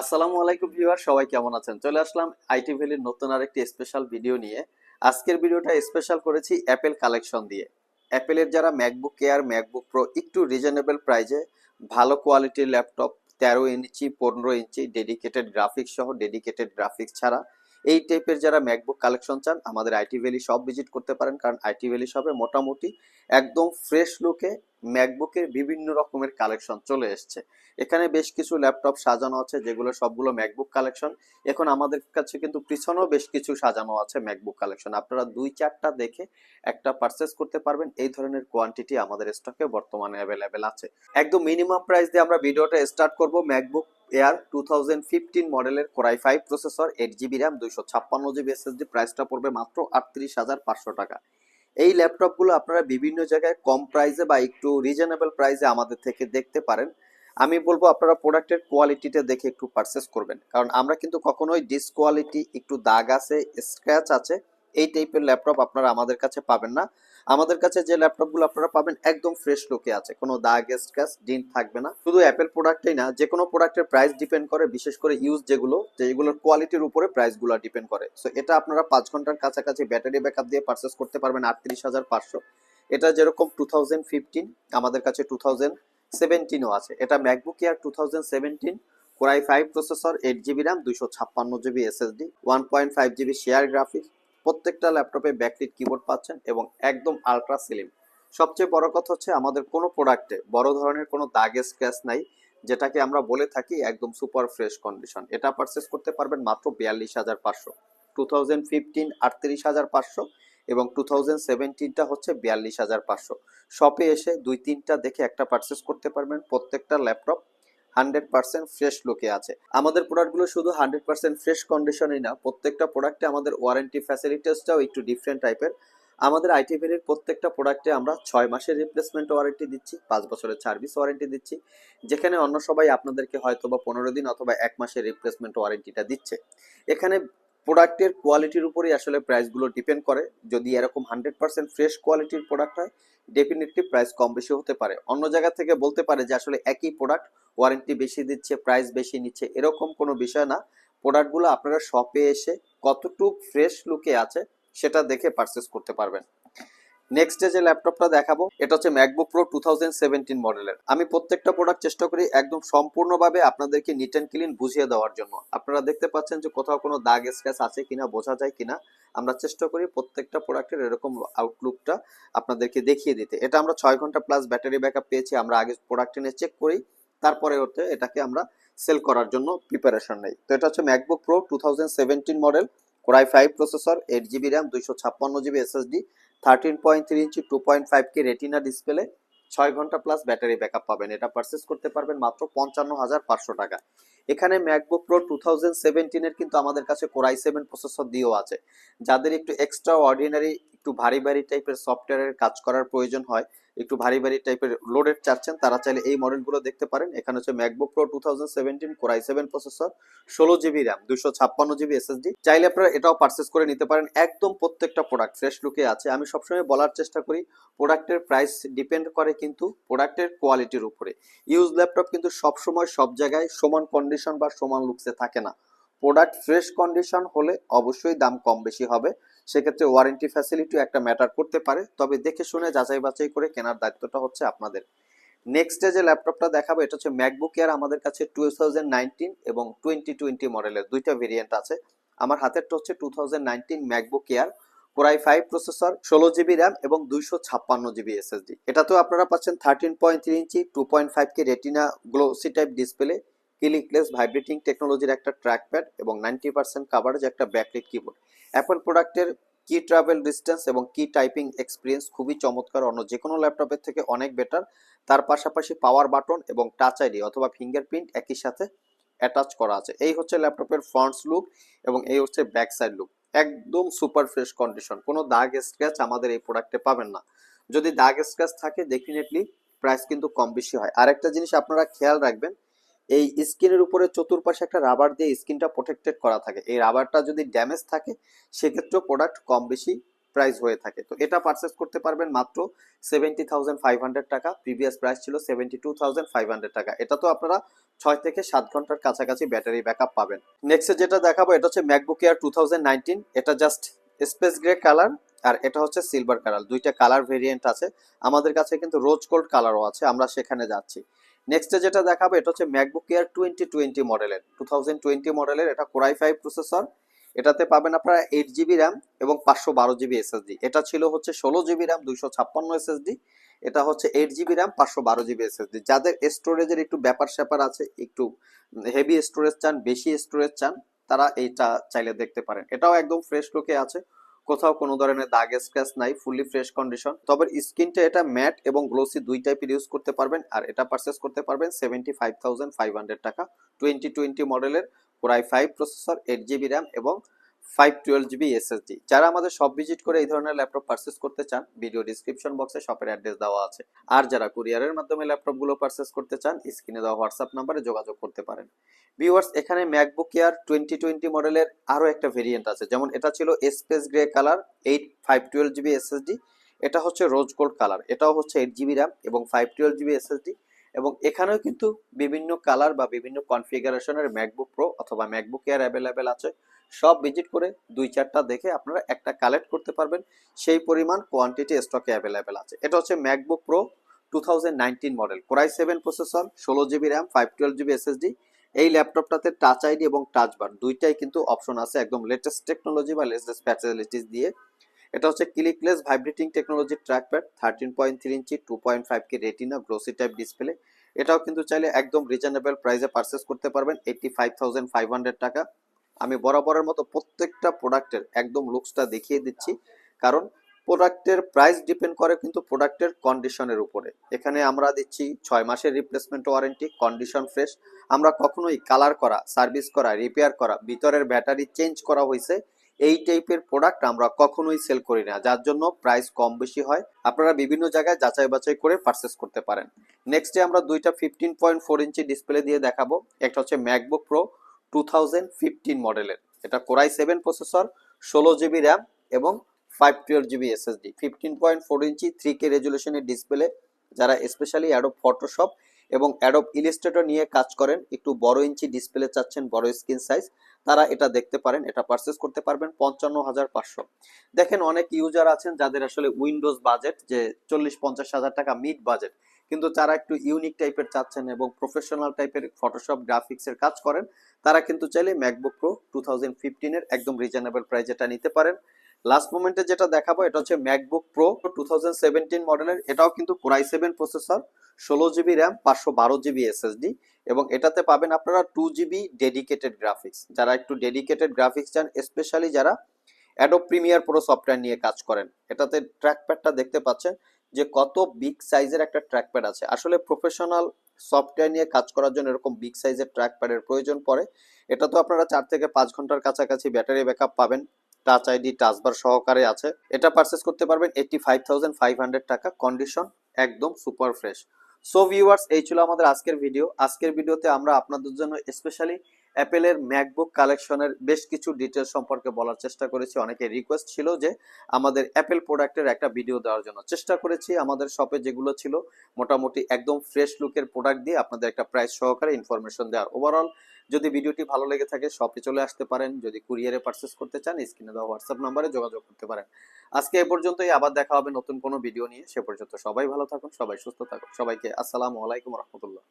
আসসালামু আলাইকুম ভিউয়ার, সবাই কেমন আছেন? চলে আসলাম আইটি ভ্যালির নতুন আরেকটি স্পেশাল ভিডিও নিয়ে। আজকের ভিডিওটা স্পেশাল করেছি অ্যাপেল কালেকশন দিয়ে। অ্যাপেলের যারা ম্যাকবুক কেয়ার ম্যাকবুক প্রো একটু রিজনেবল প্রাইজে ভালো কোয়ালিটির ল্যাপটপ তেরো ইঞ্চি, পনেরো ইঞ্চি ডেডিকেটেড গ্রাফিক্স সহ ডেডিকেটেড গ্রাফিক্স ছাড়া এই টাইপের যারা ম্যাকবুক কালেকশন চান, আমাদের আইটি ভ্যালি সব ভিজিট করতে পারেন। কারণ আইটি ভ্যালি শপে মোটামুটি একদম ফ্রেশ লুকে ম্যাকবুকের বিভিন্ন রকমের কালেকশন চলে এসছে। এখানে বেশ কিছু ল্যাপটপ সাজানো আছে, যেগুলো সবগুলো ম্যাকবুক কালেকশন এখন আমাদের কাছে কিন্তু পিছনেও বেশ কিছু সাজানো আছে ম্যাকবুক কালেকশন আপনারা দুই চারটা দেখে একটা পারচেস করতে পারবেন। এই ধরনের কোয়ান্টিটি আমাদের স্টকে বর্তমানে অ্যাভেলেবেল আছে। একদম মিনিমাম প্রাইস দিয়ে আমরা ভিডিওটা স্টার্ট করব। MacBook Air two thousand fifteen মডেলের core i five processor eight GB RAM দুইশো ছাপ্পান্ন জিবি এসএসডি প্রাইসটা পড়বে মাত্র আটত্রিশ হাজার পাঁচশো টাকা। এই ল্যাপটপগুলো আপনারা বিভিন্ন জায়গায় কম প্রাইসে বা একটু রিজনেবল প্রাইসে আমাদের থেকে দেখতে পারেন। আমি বলব আপনারা প্রোডাক্টের কোয়ালিটিটা দেখে একটু পারচেস করবেন। কারণ আমরা কিন্তু কখনোই ডিসকোয়ালিটি একটু দাগ আছে স্ক্র্যাচ আছে এই টাইপের ল্যাপটপ আপনারা আমাদের কাছে পাবেন না। আমাদের কাছে যে ল্যাপটপগুলো আপনারা পাবেন একদম ফ্রেশ লুকে আছে, কোনো দাগ স্ক্র্যাচ ডিন থাকবে না। শুধু অ্যাপেল প্রোডাক্টেই না, যে কোনো প্রোডাক্টের প্রাইস ডিপেন্ড করে, বিশেষ করে ইউজ যেগুলো, যেগুলোর কোয়ালিটির উপরে প্রাইসগুলো ডিপেন্ড করে। সো এটা আপনারা পাঁচ ঘণ্টার কাছাকাছি ব্যাটারি ব্যাকআপ দিয়ে পারচেস করতে পারবেন আটত্রিশ হাজার পাঁচশো। এটা যেরকম টু থাউজেন্ড ফিফটিন আমাদের কাছে টু থাউজেন্ড সেভেন্টিনও আছে। এটা MacBook Air two thousand seventeen core i five processor eight GB RAM দুইশো ছাপ্পান্ন GB SSD one point five GB share graphics প্রত্যেকটা ল্যাপটপে ব্যাকলিট কিবোর্ড পাচ্ছেন এবং একদম আলট্রা স্লিম সবচেয়ে বড় কথা হচ্ছে আমাদের কোনো প্রোডাক্টে বড় ধরনের কোনো দাগ স্ক্র্যাচ নাই, যেটাকে আমরা বলে থাকি একদম সুপার ফ্রেশ কন্ডিশন এটা পারচেস করতে পারবেন মাত্র বিয়াল্লিশ হাজার পাঁচশো টু থাউজেন্ড ফিফটিন আটত্রিশ হাজার পাঁচশো এবং টু থাউজেন্ড সেভেন্টিনটা হচ্ছে বিয়াল্লিশ হাজার পাঁচশো। শপে এসে দুই তিনটা দেখে একটা পারচেস করতে পারবেন প্রত্যেকটা ল্যাপটপ। হান্ড্রেড পার্সেন্ট ফ্রেশ লুকে আছে। আমাদের প্রোডাক্টগুলো শুধু হান্ড্রেড পার্সেন্ট ফ্রেশ কন্ডিশনই না, প্রত্যেকটা প্রোডাক্টে আমাদের ওয়ারেন্টি ফ্যাসিলিটিসটাও একটু ডিফারেন্ট টাইপের আমাদের আইটি ভ্যালির প্রত্যেকটা প্রোডাক্টে আমরা ছয় মাসের রিপ্লেসমেন্ট ওয়ারেন্টি দিচ্ছি, পাঁচ বছরের সার্ভিস ওয়ারেন্টি দিচ্ছি। যেখানে অন্য সবাই আপনাদেরকে হয়তো বা পনেরো দিন অথবা এক মাসের রিপ্লেসমেন্ট ওয়ারেন্টিটা দিচ্ছে। এখানে প্রোডাক্টের কোয়ালিটির উপরেই আসলে প্রাইসগুলো ডিপেন্ড করে। যদি এরকম হান্ড্রেড পার্সেন্ট ফ্রেশ কোয়ালিটির প্রোডাক্ট হয় ডেফিনেটলি প্রাইস কম বেশি হতে পারে। অন্য জায়গা থেকে বলতে পারে যে আসলে একই প্রোডাক্ট ওয়ারেন্টি বেশি দিচ্ছে প্রাইস বেশি নিচ্ছে, এরকম কোনো বিষয় না। প্রোডাক্টগুলো আপনারা শপে এসে কতটুক ফ্রেশ লুকে আছে, সেটা দেখে পারচেস করতে পারবেন। নেক্সট যে ল্যাপটপটা দেখাবো, এটা হচ্ছে ম্যাকবুক প্রো টু মডেলের আমি প্রত্যেকটা প্রোডাক্ট চেষ্টা করি একদম সম্পূর্ণভাবে আপনাদেরকে নিট অ্যান্ড ক্লিন বুঝিয়ে দেওয়ার জন্য। আপনারা দেখতে পাচ্ছেন যে কোথাও কোনো দাগ স্ক্র্যাচ আছে কিনা, বোঝা যায় কিনা। আমরা চেষ্টা করি প্রত্যেকটা প্রোডাক্টের এরকম আউটলুকটা আপনাদেরকে দেখিয়ে দিতে। এটা আমরা ছয় ঘণ্টা প্লাস ব্যাটারি ব্যাকআপ পেয়েছি, আমরা আগে প্রোডাক্ট এনে চেক করি। তারপরে হচ্ছে এটাকে আমরা সেল করার জন্য প্রিপারেশন নেই। তো এটা হচ্ছে MacBook Pro two model core i five processor eight GB RAM দুইশো ছাপ্পান্ন GB SSD thirteen point three inch two point five K retina display ছয় ঘণ্টা প্লাস ব্যাটারি ব্যাকআপ পাবেন। এটা পারচেস করতে পারবেন মাত্র পঞ্চান্ন হাজার পাঁচশো টাকা। এখানে ম্যাকবুক প্রো টু থাউজেন্ড সেভেন্টিনের কিন্তু আমাদের কাছে কোরাই সেভেন প্রসেসর দিয়েও আছে। যাদের একটু এক্সট্রা অর্ডিনারি একটু ভারী ভারী টাইপের সফটওয়্যারের কাজ করার প্রয়োজন হয়, একটু ভারী ভারী টাইপের লোডেড চাচ্ছেন, তারা চাইলে এই মডেলগুলো দেখতে পারেন। এখানে হচ্ছে MacBook Pro two thousand seventeen core i seven processor ষোলো জিবি র্যাম দুশো ছাপ্পান্ন জিবি এসএসডি চাইলে আপনারা এটাও পারচেস করে নিতে পারেন। একদম প্রত্যেকটা প্রোডাক্ট ফ্রেশ লুকে আছে। আমি সবসময় বলার চেষ্টা করি প্রোডাক্টের প্রাইস ডিপেন্ড করে কিন্তু প্রোডাক্টের কোয়ালিটির উপরে। ইউজ ল্যাপটপ কিন্তু সবসময় সব জায়গায় সমান কন্ডিশন বা সমান লুকসে থাকে না। প্রোডাক্ট ফ্রেশ কন্ডিশন হলে অবশ্যই দাম কম বেশি হবে। সেক্ষেত্রে ওয়ারেন্টি ফ্যাসিলিটি একটা ম্যাটার করতে পারে। তবে দেখে শুনে যাচাই বাছাই করে কেনার দায়িত্বটা হচ্ছে আপনাদের। নেক্সট যে ল্যাপটপটা দেখাবো, এটা হচ্ছে ম্যাকবুক এয়ার আমাদের কাছে টু থাউজেন্ড নাইনটিন এবং টোয়েন্টি টোয়েন্টি মডেলের দুইটা ভেরিয়েন্ট আছে। আমার হাতেরটা হচ্ছে two thousand nineteen MacBook Air Core i five processor ষোলো জিবি র্যাম এবং দুইশো ছাপ্পান্ন জিবি এসএসডি এটাতেও আপনারা পাচ্ছেন thirteen point three inch two point five K retina glossy type display clickless vibrating টেকনোলজির একটা ট্র্যাকপ্যাড এবং নাইনটি পার্সেন্ট কাভারেজ একটা ব্যাকলিট কিবোর্ড অ্যাপল প্রোডাক্টের কি ট্রাভেল ডিস্টেন্স এবং কি টাইপিং এক্সপিরিয়েন্স খুবই চমৎকার অন্য যে কোনো ল্যাপটপের থেকে অনেক বেটার তার পাশাপাশি পাওয়ার বাটন এবং টাচ আইডি অথবা ফিঙ্গারপ্রিন্ট একই সাথে অ্যাটাচ করা আছে। এই হচ্ছে ল্যাপটপের ফ্রন্টস লুক এবং এই হচ্ছে ব্যাক সাইড লুক একদম সুপার ফ্রেশ কন্ডিশন কোনো দাগ স্ক্র্যাচ আমাদের এই প্রোডাক্টে পাবেন না। যদি দাগ স্ক্র্যাচ থাকে ডেফিনেটলি প্রাইস কিন্তু কম বেশি হয়। আরেকটা জিনিস আপনারা খেয়াল রাখবেন এই স্কিনের উপরে চতুর্পাশে একটা রাবার দিয়ে স্কিনটা প্রোটেক্টেড করা থাকে। এই রাবারটা যদি ড্যামেজ থাকে, সেক্ষেত্রেও প্রোডাক্ট কম বেশি প্রাইস হয়ে থাকে। তো এটা পারচেস করতে পারবেন মাত্র সেভেন্টি থাউজেন্ড ফাইভ হান্ড্রেড টাকা। প্রিভিয়াস প্রাইস ছিল seventy two thousand five hundred টাকা। এটা তো আপনারা ছয় থেকে সাত ঘণ্টার কাছাকাছি ব্যাটারি ব্যাকআপ পাবেন। নেক্সট যেটা দেখাবো, এটা হচ্ছে MacBook Air two thousand nineteen এটা জাস্ট স্পেস গ্রে কালার আর এটা হচ্ছে সিলভার কালার দুইটা কালার ভেরিয়েন্ট আছে। আমাদের কাছে কিন্তু রোজ গোল্ড কালারও আছে। আমরা সেখানে যাচ্ছি। নেক্সট যেটা দেখাবো, এটা হচ্ছে ম্যাকবুক এয়ার টোয়েন্টি টোয়েন্টি মডেলের টু থাউজেন্ড টোয়েন্টি মডেলের এটা কোরাই ফাইভ প্রসেসর এটাতে পাবেন আপনারা এইট জিবি র্যাম এবং পাঁচশো বারো জিবি এসএসডি এটা ছিল হচ্ছে ষোলো জিবি র্যাম দুইশো ছাপ্পান্ন এসএসডি এটা হচ্ছে এইট জিবি র্যাম পাঁচশো বারো জিবি এসএসডি যাদের স্টোরেজের একটু ব্যাপার স্যাপার আছে, একটু হেভি স্টোরেজ চান, বেশি স্টোরেজ চান, তারা এইটা চাইলে দেখতে পারেন। এটাও একদম ফ্রেশ লোকে আছে। কোথাও কোনো ধরনের দাগ স্ক্র্যাচ নাই ফুললি ফ্রেশ কন্ডিশন তবে স্কিনটা এটা ম্যাট এবং গ্লোসি দুই টাইপের ইউজ করতে পারবেন, আর এটা পারচেস করতে পারবেন seventy five thousand five hundred টাকা টোয়েন্টি টোয়েন্টি মডেলের core i five processor eight GB RAM এবং ফাইভ টুয়েলভ জিবি এসএসডি যারা আমাদের সব ভিজিট করে এই ধরনের ল্যাপটপ পারচেস করতে চান ভিডিও ডিসক্রিপশন বক্সে শপের অ্যাড্রেস দেওয়া আছে। আর যারা কুরিয়ারের মাধ্যমে ল্যাপটপগুলো পারচেস করতে চান স্ক্রিনে দেওয়া হোয়াটসঅ্যাপ নাম্বারে যোগাযোগ করতে পারেন। ভিউয়ার্স এখানে ম্যাকবুক এয়ার টোয়েন্টি টোয়েন্টি মডেলের আরও একটা ভেরিয়েন্ট আছে। যেমন এটা ছিল space grey colour eight five twelve GB SSD এটা হচ্ছে রোজ গোল্ড কালার এটাও হচ্ছে এইট জিবি র্যাম এবং ফাইভ টুয়েলভ জিবি এসএসডি এবং এখানেও কিন্তু বিভিন্ন কালার বা বিভিন্ন কনফিগারেশনের ম্যাকবুক প্রো অথবা ম্যাকবুক এয়ার অ্যাভেলেবেল আছে। সব ভিজিট করে দুই চারটা দেখে আপনারা একটা কালেক্ট করতে পারবেন। সেই পরিমাণ কোয়ান্টিটি স্টকে অ্যাভেলেবেল আছে। এটা হচ্ছে MacBook Pro two model core i seven processor ষোলো GB RAM five twelve GB SSD এই ল্যাপটপটাতে টাচ আইডি এবং টাচ বার দুইটাই কিন্তু অপশন আছে। একদম লেটেস্ট টেকনোলজি বা লেটেস্ট ফ্যাসিলিটিস দিয়ে এটা হচ্ছে clickless vibrating technology trackpad thirteen point three inch two point five K retina glossy type display এটাও কিন্তু চাইলে একদম রিজনেবল প্রাইসে পারচেস করতে পারবেন eighty five thousand five hundred টাকা। আমি বরাবরের মতো প্রত্যেকটা প্রোডাক্টের একদম লুকসটা দেখিয়ে দিচ্ছি, কারণ প্রোডাক্টের প্রাইস ডিপেন্ড করে কিন্তু প্রোডাক্টের কন্ডিশনের উপরে। এখানে আমরা দিচ্ছি ছয় মাসের রিপ্লেসমেন্ট ওয়ারেন্টি কন্ডিশন ফ্রেশ আমরা কখনোই কালার করা সার্ভিস করা রিপেয়ার করা, ভিতরের ব্যাটারি চেঞ্জ করা হয়েছে এই টাইপের প্রোডাক্ট আমরা কখনোই সেল করি না, যার জন্য প্রাইস কম বেশি হয়। আপনারা বিভিন্ন জায়গায় যাচাই বাছাই করে পারচেস করতে পারেন। নেক্সটে আমরা দুইটা fifteen point four inch display দিয়ে দেখাবো। একটা হচ্ছে MacBook Pro two thousand fifteen মডেলের এটা কোরাই সেভেন প্রসেসর ষোলো জিবি র্যাম এবং five twelve GB SSD fifteen point four inch three K রেজুলেশনের display যারা স্পেশালি অ্যাডোব ফটোশপ এবং অ্যাডোব ইলিস্ট্রেটর নিয়ে কাজ করেন, একটু বড় ইঞ্চি ডিসপ্লে চাচ্ছেন, বড় স্ক্রিন সাইজ তারা এটা দেখতে পারেন, এটা পারচেস করতে পারবেন পঞ্চান্ন হাজার পাঁচশো। দেখেন অনেক ইউজার আছেন যাদের আসলে উইন্ডোজ বাজেট যে চল্লিশ পঞ্চাশ হাজার টাকা মিড বাজেট কিন্তু তারা একটু ইউনিক টাইপের চাচ্ছেন এবং প্রফেশনাল টাইপের ফটোশপ গ্রাফিক্সের কাজ করেন, তারা কিন্তু চাইলে ম্যাকবুক প্রো টু থাউজেন্ড ফিফটিনের একদম রিজনেবল প্রাইস এটা নিতে পারেন। লাস্ট মোমেন্টে যেটা দেখাবো, এটা হচ্ছে ম্যাকবুক প্রো টু সেভেন্টিন মডেলের এটাও কিন্তু কোরাই সেভেন প্রসেসর ষোলো জিবি র্যাম পাঁচশো বারো জিবি এসএসডি এবং এটাতে পাবেন আপনারা টু জিবি ডেডিকেটেড গ্রাফিক্স যারা একটু ডেডিকেটেড গ্রাফিক্স চান স্পেশালি যারা অ্যাডো প্রিমিয়ার প্রো সফটওয়্যার নিয়ে কাজ করেন, এটাতে ট্র্যাকপ্যাডটা দেখতে পাচ্ছেন যে কত বিগ সাইজের একটা ট্র্যাকপ্যাড আছে। আসলে প্রফেশনাল সফটওয়্যার নিয়ে কাজ করার জন্য এরকম বিগ সাইজের ট্র্যাকপ্যাডের প্রয়োজন পড়ে। এটা তো আপনারা চার থেকে পাঁচ ঘণ্টার কাছাকাছি ব্যাটারি ব্যাকআপ পাবেন। টাচ আইডি টাচবার সহকারে আছে। এটা পারচেস করতে পারবেন eighty five thousand five hundred টাকা। কন্ডিশন একদম সুপার ফ্রেশ সো ভিউয়ার্স এই ছিল আমাদের আজকের ভিডিও আজকের ভিডিওতে আমরা আপনাদের জন্য স্পেশালি অ্যাপেলের ম্যাকবুক কালেকশনের বেশ কিছু ডিটেলস সম্পর্কে বলার চেষ্টা করেছি। অনেকে রিকোয়েস্ট ছিল যে আমাদের অ্যাপেল প্রোডাক্টের একটা ভিডিও দেওয়ার জন্য। চেষ্টা করেছি আমাদের শপে যেগুলো ছিল, মোটামুটি একদম ফ্রেশ লুকের প্রোডাক্ট দিয়ে আপনাদের একটা প্রাইস সহকারে ইনফরমেশন দেওয়ার। ওভারঅল যদি ভিডিওটি ভালো লেগে থাকে শপে চলে আসতে পারেন। যদি কুরিয়ারে পারচেস করতে চান স্ক্রিনে দেওয়া হোয়াটসঅ্যাপ নাম্বারে যোগাযোগ করতে পারেন। আজকে এ পর্যন্তই। আবার দেখা হবে নতুন কোনো ভিডিও নিয়ে। সে পর্যন্ত সবাই ভালো থাকুন, সবাই সুস্থ থাকুন। সবাইকে আসসালামু আলাইকুম রহমতুল্লাহ।